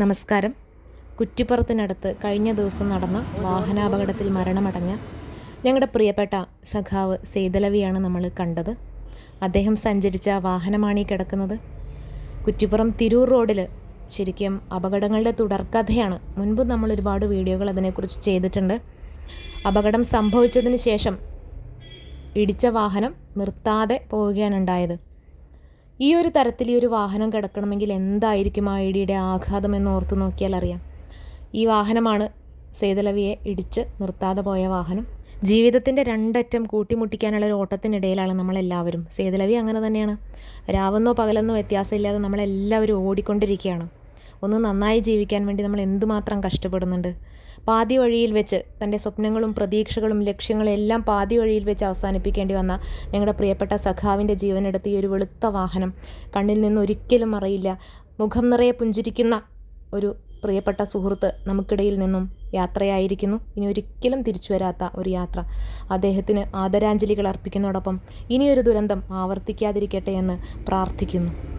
നമസ്കാരം. കുറ്റിപ്പുറത്തിനടുത്ത് കഴിഞ്ഞ ദിവസം നടന്ന വാഹനാപകടത്തിൽ മരണമടഞ്ഞ ഞങ്ങളുടെ പ്രിയപ്പെട്ട സഖാവ് സേതലവിയാണ് നമ്മൾ കണ്ടത്. അദ്ദേഹം സഞ്ചരിച്ച വാഹനമാണ് ഈ കിടക്കുന്നത്. കുറ്റിപ്പുറം തിരൂർ റോഡിൽ ശരിക്കും അപകടങ്ങളുടെ തുടർക്കഥയാണ്. മുൻപ് നമ്മൾ ഒരുപാട് വീഡിയോകൾ അതിനെക്കുറിച്ച് ചെയ്തിട്ടുണ്ട്. അപകടം സംഭവിച്ചതിന് ശേഷം ഇടിച്ച വാഹനം നിർത്താതെ പോവുകയാണ് ഉണ്ടായത്. ഈ ഒരു തരത്തിൽ ഈ ഒരു വാഹനം കിടക്കണമെങ്കിൽ എന്തായിരിക്കും ആ ഇടിയുടെ ആഘാതം എന്ന് ഓർത്തു നോക്കിയാൽ അറിയാം. ഈ വാഹനമാണ് സേതലവിയെ ഇടിച്ച് നിർത്താതെ പോയ വാഹനം. ജീവിതത്തിന്റെ രണ്ടറ്റം കൂട്ടിമുട്ടിക്കാനുള്ള ഒരു ഓട്ടത്തിനിടയിലാണ് നമ്മളെല്ലാവരും. സേതലവി അങ്ങനെ തന്നെയാണ്. രാവെന്നോ പകലെന്നോ വ്യത്യാസമില്ലാതെ നമ്മളെല്ലാവരും ഓടിക്കൊണ്ടിരിക്കുകയാണ്. ഒന്ന് നന്നായി ജീവിക്കാൻ വേണ്ടി നമ്മൾ എന്തുമാത്രം കഷ്ടപ്പെടുന്നുണ്ട്? പാതി വഴിയിൽ വെച്ച് തന്റെ സ്വപ്നങ്ങളും പ്രതീക്ഷകളും ലക്ഷ്യങ്ങളും എല്ലാം പാതി വഴിയിൽ വെച്ച് അവസാനിപ്പിക്കേണ്ടി വന്ന ഞങ്ങളുടെ പ്രിയപ്പെട്ട സഖാവിന്റെ ജീവനെടുത്ത് ഈ ഒരു വെളുത്ത വാഹനം കണ്ണിൽ നിന്ന് ഒരിക്കലും അറിയില്ല മുഖം നിറയെ പുഞ്ചിരിക്കുന്ന ഒരു പ്രിയപ്പെട്ട സുഹൃത്ത് നമുക്കിടയിൽ നിന്നും യാത്രയായിരിക്കുന്നു. ഇനി ഒരിക്കലും തിരിച്ചു വരാത്ത ഒരു യാത്ര. അദ്ദേഹത്തിന് ആദരാഞ്ജലികൾ അർപ്പിക്കുന്നതോടൊപ്പം ഇനിയൊരു ദുരന്തം ആവർത്തിക്കാതിരിക്കട്ടെ എന്ന് പ്രാർത്ഥിക്കുന്നു.